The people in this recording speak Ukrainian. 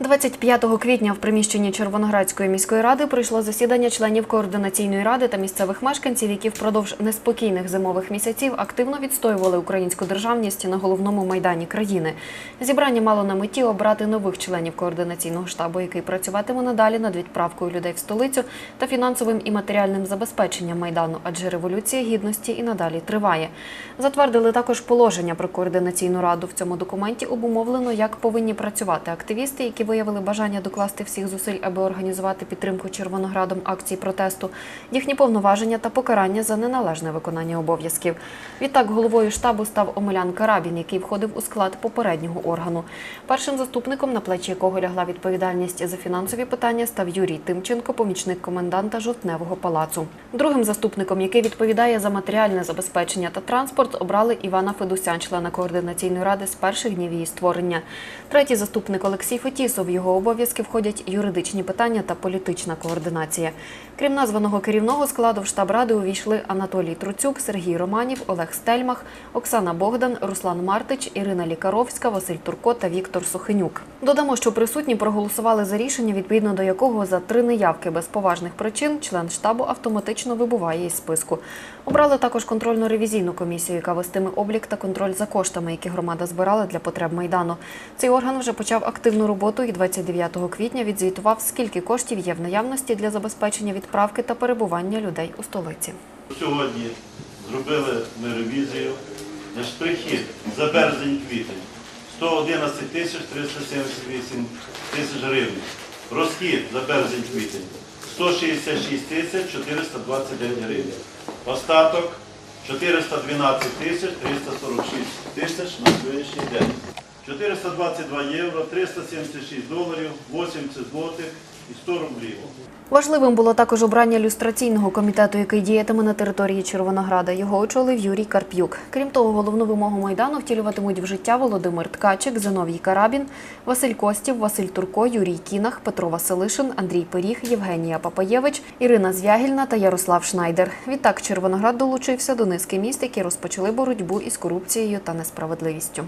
25 квітня в приміщенні Червоноградської міської ради пройшло засідання членів координаційної ради та місцевих мешканців, які впродовж неспокійних зимових місяців активно відстоювали українську державність на головному майдані країни. Зібрання мало на меті обрати нових членів координаційного штабу, який працюватиме надалі над відправкою людей в столицю та фінансовим і матеріальним забезпеченням майдану, адже революція гідності і надалі триває. Затвердили також положення про координаційну раду. В цьому документі обумовлено, як повинні працювати активісти, які виявили бажання докласти всіх зусиль, аби організувати підтримку Червоноградом акцій протесту, їхні повноваження та покарання за неналежне виконання обов'язків. Відтак головою штабу став Омелян Карабін, який входив у склад попереднього органу. Першим заступником, на плечі якого лягла відповідальність за фінансові питання, став Юрій Тимченко, помічник коменданта Жовтневого палацу. Другим заступником, який відповідає за матеріальне забезпечення та транспорт, обрали Івана Федусян, члена координаційної ради з перших днів її створення. Третій заступник Олексій Фетісов. В його обов'язки входять юридичні питання та політична координація. Крім названого керівного складу, в штаб ради увійшли Анатолій Труцюк, Сергій Романів, Олег Стельмах, Оксана Богдан, Руслан Мартич, Ірина Лікаровська, Василь Турко та Віктор Сухенюк. Додамо, що присутні проголосували за рішення, відповідно до якого за три неявки без поважних причин член штабу автоматично вибуває із списку. Обрали також контрольно-ревізійну комісію, яка вестиме облік та контроль за коштами, які громада збирала для потреб майдану. Цей орган вже почав активну роботу і 29 квітня відзвітував, скільки коштів є в наявності для забезпечення відправки та перебування людей у столиці. Сьогодні зробили ми ревізію. Значить, прихід за березень-квітень 111 тисяч 378 тисяч гривень. Розхід за березень-квітень 166 тисяч 429 гривень. Остаток 412 тисяч 346 тисяч на сьогоднішній день. 422 євро, 376 доларів, 80 злотих і 100 рублів. Важливим було також обрання люстраційного комітету, який діятиме на території Червонограда. Його очолив Юрій Карп'юк. Крім того, головну вимогу майдану втілюватимуть в життя Володимир Ткачик, Зиновій Карабін, Василь Костів, Василь Турко, Юрій Кінах, Петро Василишин, Андрій Пиріг, Євгенія Папаєвич, Ірина Звягільна та Ярослав Шнайдер. Відтак Червоноград долучився до низки міст, які розпочали боротьбу із корупцією та несправедливістю.